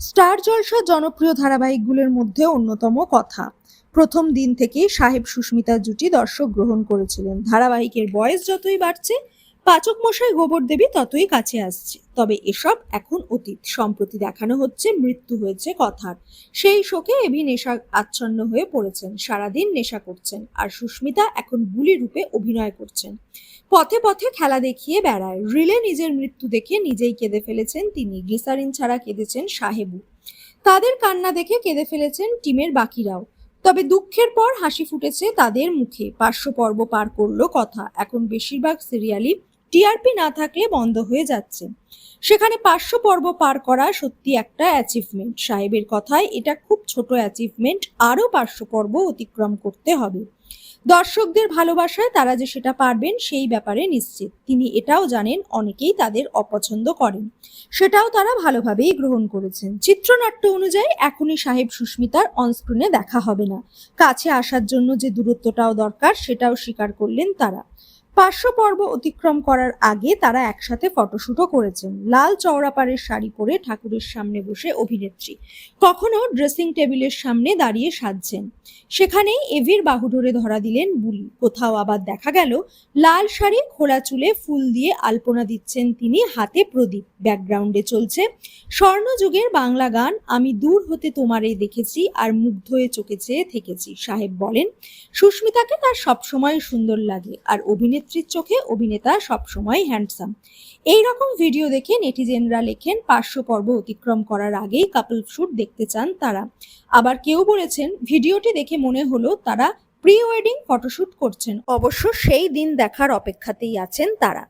Star জলসা জনপ্রিয় ধারাবাহিকগুলোর মধ্যে অন্যতম কথা। প্রথম দিন থেকেই সাহেব সুস্মিতা জুটি দর্শক গ্রহণ করেছিলেন। ধারাবাহিকের বয়স যতই বাড়ছে পাচক মশাই গোবর দেবী ততই কাছে আসছে। তবে এসব এখন অতীত। সম্প্রতি দেখানো হচ্ছে মৃত্যু হয়েছে কথার। সেই শোকে এবি নেশা আচ্ছন্ন হয়ে পড়েছেন। সারাদিন নেশা করছেন। আর সুস্মিতা এখন বুলি রূপে অভিনয় করছেন। পথে পথে খেলা দেখিয়ে বেড়ায়। রিলে নিজের মৃত্যু দেখে নিজেই কেঁদে ফেলেছেন তিনি। গ্লিসারিন ছাড়া কেঁদেছেন সাহেবু। তাদের কান্না দেখে কেঁদে ফেলেছেন টিমের বাকিরাও। তবে দুঃখের পর হাসি ফুটেছে তাদের মুখে। পার্শ্ব পর্ব পার করল কথা। এখন বেশিরভাগ সিরিয়ালই টিআরপি না থাকলে বন্ধ হয়ে যাচ্ছে। সেখানে পার্শ্ব পর্ব পার করা সত্যি একটা অ্যাচিভমেন্ট সাহেবের কথায় এটা খুব ছোট অ্যাচিভমেন্ট আরও পার্শ্ব পর্ব অতিক্রম করতে হবে। দর্শকদের ভালোবাসায় তারা যে সেটা পারবেন সেই ব্যাপারে নিশ্চিত। তিনি এটাও জানেন, অনেকেই তাদের অপছন্দ করেন। সেটাও তারা ভালোভাবেই গ্রহণ করেছেন। চিত্রনাট্য অনুযায়ী এখনই সাহেব সুস্মিতার অনস্ক্রিনে দেখা হবে না। কাছে আসার জন্য যে দূরত্বটাও দরকার, সেটাও স্বীকার করলেন তারা। পার্শ্ব পর্ব অতিক্রম করার আগে তারা একসাথে ফটোশুটও করেছেন। লাল চওড়াপাড়ের শাড়ি পরে ঠাকুরের সামনে বসে অভিনেত্রী। কখনো ড্রেসিং টেবিলের সামনে দাঁড়িয়ে সাজছেন। সেখানেই এভির বাহু ধরে ধরা দিলেন বুলি কোথাও আবার দেখা গেল, লাল শাড়ি খোলা চুলে ফুল দিয়ে আলপনা দিচ্ছেন তিনি হাতে প্রদীপ। ব্যাকগ্রাউন্ডে চলছে স্বর্ণযুগের বাংলা গান, আমি দূর হতে তোমারে দেখেছি আর মুগ্ধ হয়ে চোখে চেয়ে থেকেছি, সাহেব বলেন। সুস্মিতাকে তার সবসময় সুন্দর লাগে আর অভিনেত্রীর চোখে অভিনেতা সবসময় হ্যান্ডসাম এই রকম ভিডিও দেখে নেটিজেনরা লেখেন, পার্শ্ব পর্ব অতিক্রম করার আগেই কাপল শ্যুট দেখতে চান তারা। আবার কেউ বলেছেন, ভিডিওটি দেখে মনে হলো তারা প্রি ওয়েডিং ফটোশ্যুট করছেন। অবশ্য সেই দিন দেখার অপেক্ষাতেই আছেন তারা।